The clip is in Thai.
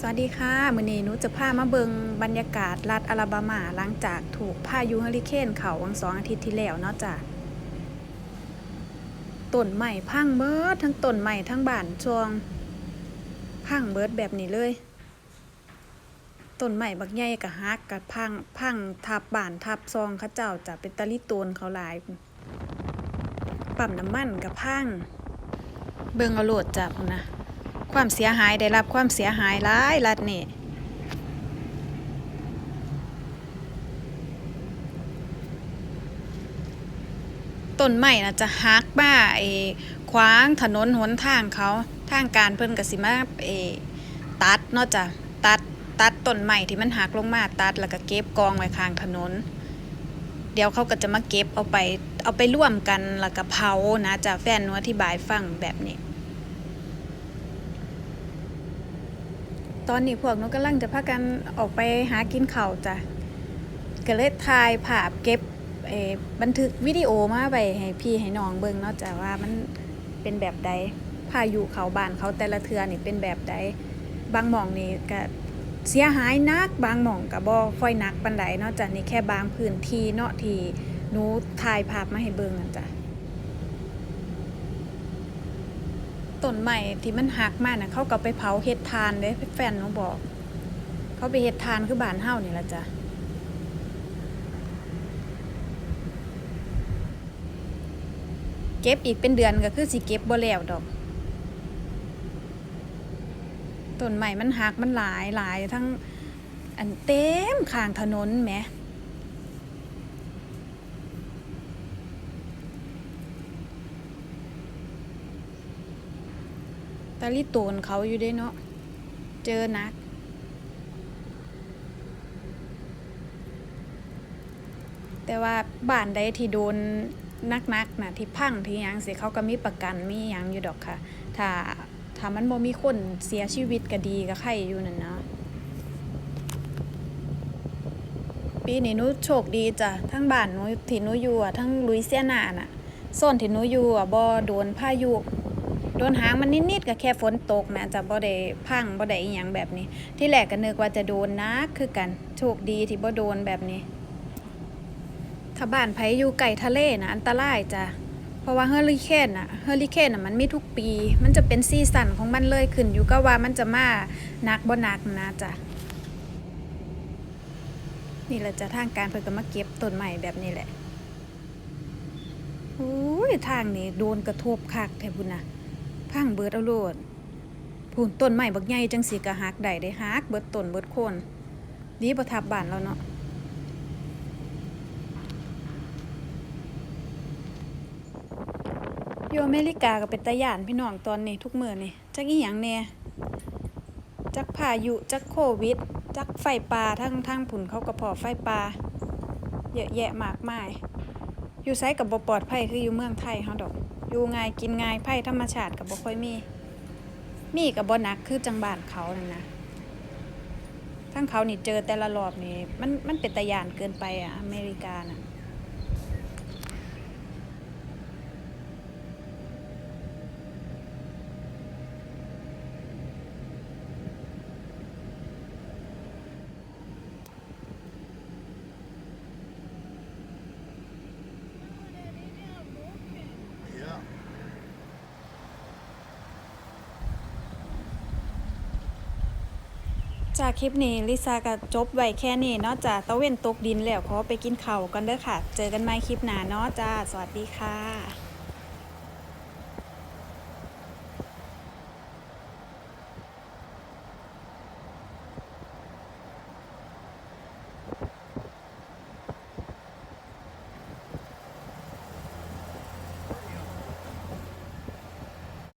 สวัสดีค่ะมื้อนี้หนูจะพามาเบิงบรรยากาศรัฐอลาบามาหลังจากถูกพายุเฮอริเคนเขาวังสองอาทิตย์ที่แล้วเนาะจ้ะต้นใหม่พังเบิดทั้งต้นใหม่ทั้งบ้านช่วงพังเบิดแบบนี้เลยต้นใหม่บักใหญ่กับฮักกับพังพังทับบ้านทับซองเขาเจ้าจะเป็นตะลิโตนเขาหลายปั๊มน้ำมันกับพังเบิงเอาโหลดจับนะ ความเสียหายได้รับความเสียหายหลายรัดนี่ต้นไม้นะจะหักบ้าเอขวางถนนหนทางเขาทางการเพิ่นกสิมาเอตัดเนาะจ้ะตัดตัดต้นไม้ที่มันหักลงมาตัดแล้วก็เก็บกองไว้ข้างถนน เดี๋ยวเขาก็จะมาเก็บเอาไปเอาไปร่วมกันแล้วก็เผานะจ้ะแฟนหนูอธิบายฟังแบบนี้ ตอนนี้พวกนูกำลังจะพากันออกไปหากินข้าวจ้ะก็เลยถ่ายภาพเก็บบันทึกวิดีโอมาไปให้พี่ให้น้องเบิ่งเนาะจ้ะว่ามันเป็นแบบใดพายุเขาบ้านเขาแต่ละเทือนี่เป็นแบบใดบางหม่องนี่ก็เสียหายหนักบางหม่องก็บ่ค่อยหนักปานใดเนาะจ้ะนี่แค่บางพื้นที่เนาะที่หนูถ่ายภาพมาให้เบิ่งนั่นจ้ะ ต้นใหม่ที่มันหักมากนะเขาก็ไปเผาเฮ็ดทานเด้แฟนหนูบอก เขาไปเฮ็ดทานคือบ้านเฮานี่ละจ้ะเก็บอีกเป็นเดือนก็คือสิเก็บบ่แล้วดอกต้นใหม่มันหักมันหลายหลายทั้งอันเต็มข้างถนนแหม ตาลิโตนเขาอยู่ได้เนาะ เจอนัก แต่ว่าบ้านใดที่โดนนักๆนนะที่พังที่หยังสิเขาก็มีประกันมีหยังอยู่ดอกค่ะ ถ้าถ้ามันบ่มีคนเสียชีวิตก็ดีก็ใครอยู่นั่นนะ ปีนี้หนูโชคดีจ้ะ ทั้งบ้านหนูที่หนูอยู่อะทั้งลุยเซียนาน่ะโซนที่หนูอยู่อะบ่โดนพายุ โดนหางมันนิดๆก็แค่ฝนตกแม้จะบ่ได้พังบ่ได้อีหยังแบบนี้ ที่แรกก็นึกว่าจะโดนนักคือกัน โชคดีที่บ่โดนแบบนี้ ถ้าบ้านไผอยู่ไกลทะเลนะอันตรายจ้ะเพราะว่าเฮอริเคนน่ะเฮอริเคนน่ะมันมีทุกปี มันจะเป็นซีซั่นของมันเลยขึ้น อยู่กับว่ามันจะมาหนักบ่หนักนะจ้ะนี่แหละจะทางการเพิ่นก็มาเก็บต้นใหม่แบบนี้แหละโอ้ยทางนี้โดนกระทบคักแท้พุ่นน่ะ พังเบิดเอาโลดพูนต้นไม้บักใหญ่จังสีก็หักได้ได้หักเบิดต้นเบิดโคนดีบ่ทับบ้านเราเนาะอยู่อเมริกาก็เป็นตาย่านพี่น้องตอนนี้ทุกมื้อนี่จักอีหยังแน่จักพายุจักโควิด จักไฟป่าทั้งทั้งผุนเขาก็พอไฟป่าเยอะแยะมากมาย อยู่ไสกับบ่ปลอดภัยคืออยู่เมืองไทยเฮาดอก อยู่ง่ายกินง่ายไผ่ธรรมชาติกับบ่ค่อยมี มีกับบ่นักคือจังบ้านเขานั่นนะทั้งเขานี่เจอแต่ละรอบนี่มันมันเป็นตะยานเกินไปอะอเมริกาน่ะ จากคลิปนี้ลิซ่าก็จบไว้แค่นี้เนาะจ้าตะเวนตกดินแล้วขอไปกินข้าวกันเด้อค่ะ เจอกันใหม่คลิปหน้าเนาะจ้า สวัสดีค่ะ